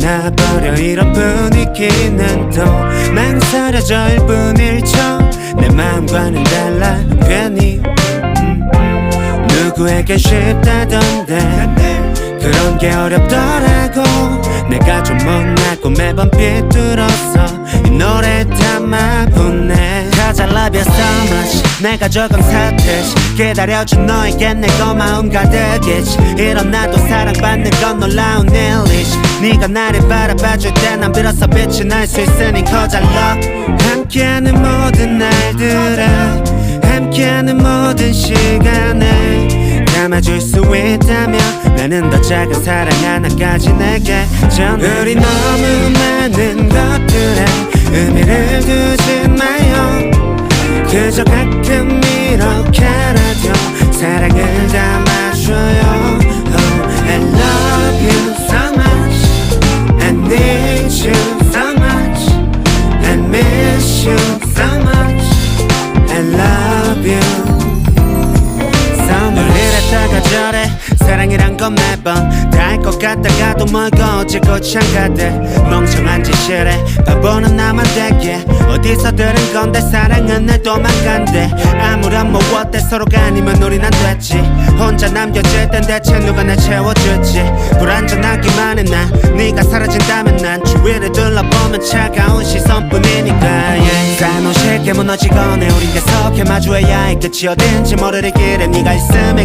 나버려 이런 분위기는 또 망설여져 일 뿐일 척내 마음과는 달라 괜히. 음, 음. 누구에게 쉽다던데. 그런 게 어렵더라고. 내가 좀 못났고 매번 삐뚤어서 이 노래 담아 보내 Cause I love you so much 내가 조금 사듯이 기다려준 너에게 내 고마움 가득이지. 이런 나도 사랑받는 건 놀라운 일이지. 네가 나를 바라봐줄 때난 비로소 빛이 날 수 있으니 love 함께하는 모든 날들에 함께하는 모든 시간에 담아줄 수 있다면 나는 더 작은 사랑 하나까지 내게 전해. 우리 너무 그저 가끔 이렇게라도 사랑을 담아줘요 oh, I love you so much I need you so much I miss you so much I love you 싸움을 이랬다가 저래 사랑이란 건 매번 다할것 같다가도 멀고 어찌고 창가대. 멍청한 짓이래 바보는 나만 되게. 어디서 들은 건데 사랑은 늘 도망간대. 아무런 뭐 어때 서로가 아니면 우린 안 됐지. 혼자 남겨질 땐 대체 누가 날 채워줄지. 불안전하기만 해나 네가 사라진다면 난 주위를 둘러보면 차가운 시선뿐이니까. Yeah. 쉽게 무너지거네. 우린 계속해 마주해야 해. 끝이 어딘지 모르는 길에 네가 감사하곤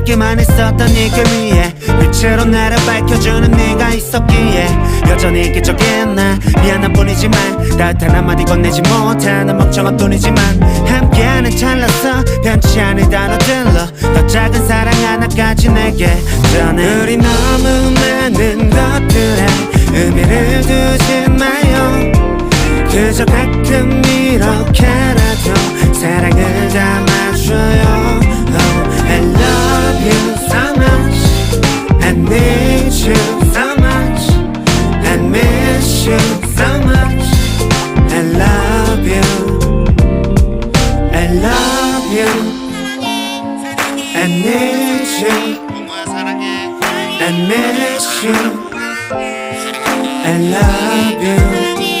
해 어둡기만 했었던 이길 위해 빛으로 나를 밝혀주는 네가 있었기에 여전히 기적인 나 미안한 뿐이지만 따뜻한 한마디 건네지 못하는 멍청한 뿐이지만 함께하는 찰나서 변치 않을 단어들로 더 작은 사랑 하나까지 내게 전해. 우리 너무 많은 것들에 의미를 두지 마요. 그저 가끔 이렇게라도 사랑을 담아 and miss you and love you.